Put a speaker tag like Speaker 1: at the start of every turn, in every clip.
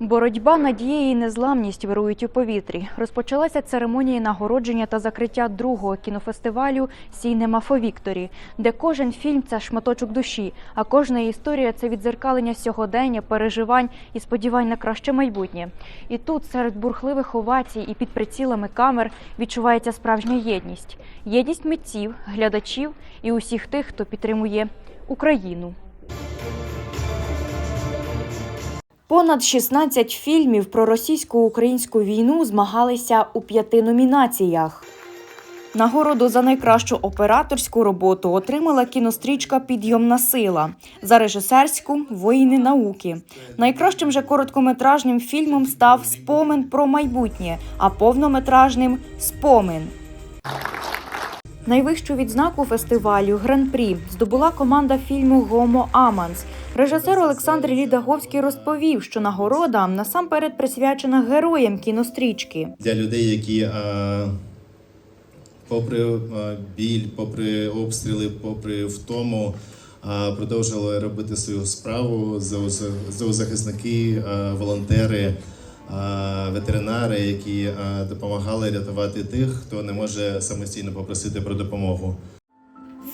Speaker 1: Боротьба, надія і незламність вирують у повітрі. Розпочалася церемонія нагородження та закриття другого кінофестивалю Сінема Фо Вікторі, де кожен фільм це шматочок душі, а кожна історія це відзеркалення сьогодення, переживань і сподівань на краще майбутнє. І тут, серед бурхливих овацій і під прицілами камер, відчувається справжня єдність єдність митців, глядачів і усіх тих, хто підтримує Україну. Понад 16 фільмів про російсько-українську війну змагалися у п'яти номінаціях. Нагороду за найкращу операторську роботу отримала кінострічка Підйомна сила за режисерську Воїни науки. Найкращим же короткометражним фільмом став Спомин про майбутнє, а повнометражним Спомин. Найвищу відзнаку фестивалю Гран-прі здобула команда фільму Гомо Аманс. Режисер Олександр Лідаговський розповів, що нагорода насамперед присвячена героям кінострічки.
Speaker 2: для людей, які е, попри е, біль, попри обстріли, попри втому, е, продовжували робити свою справу. Зооз- Зоозахисники, волонтери, ветеринари, які е, допомагали рятувати тих, хто не може самостійно попросити про допомогу.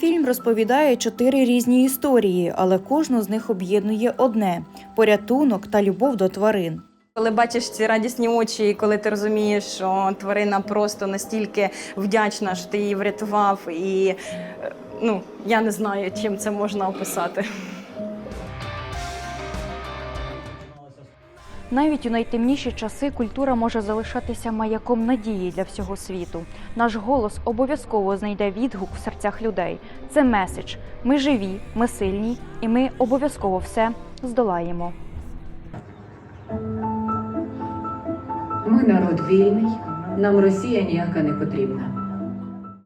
Speaker 1: Фільм розповідає чотири різні історії, але кожну з них об'єднує одне порятунок та любов до тварин.
Speaker 3: Коли бачиш ці радісні очі, і коли ти розумієш, що тварина просто настільки вдячна, що ти її врятував, і е, ну я не знаю, чим це можна описати.
Speaker 1: Навіть у найтемніші часи культура може залишатися маяком надії для всього світу. Наш голос обов'язково знайде відгук в серцях людей. Це меседж. Ми живі, ми сильні, і ми обов'язково все здолаємо.
Speaker 4: Ми народ вільний, нам Росія ніяка не потрібна.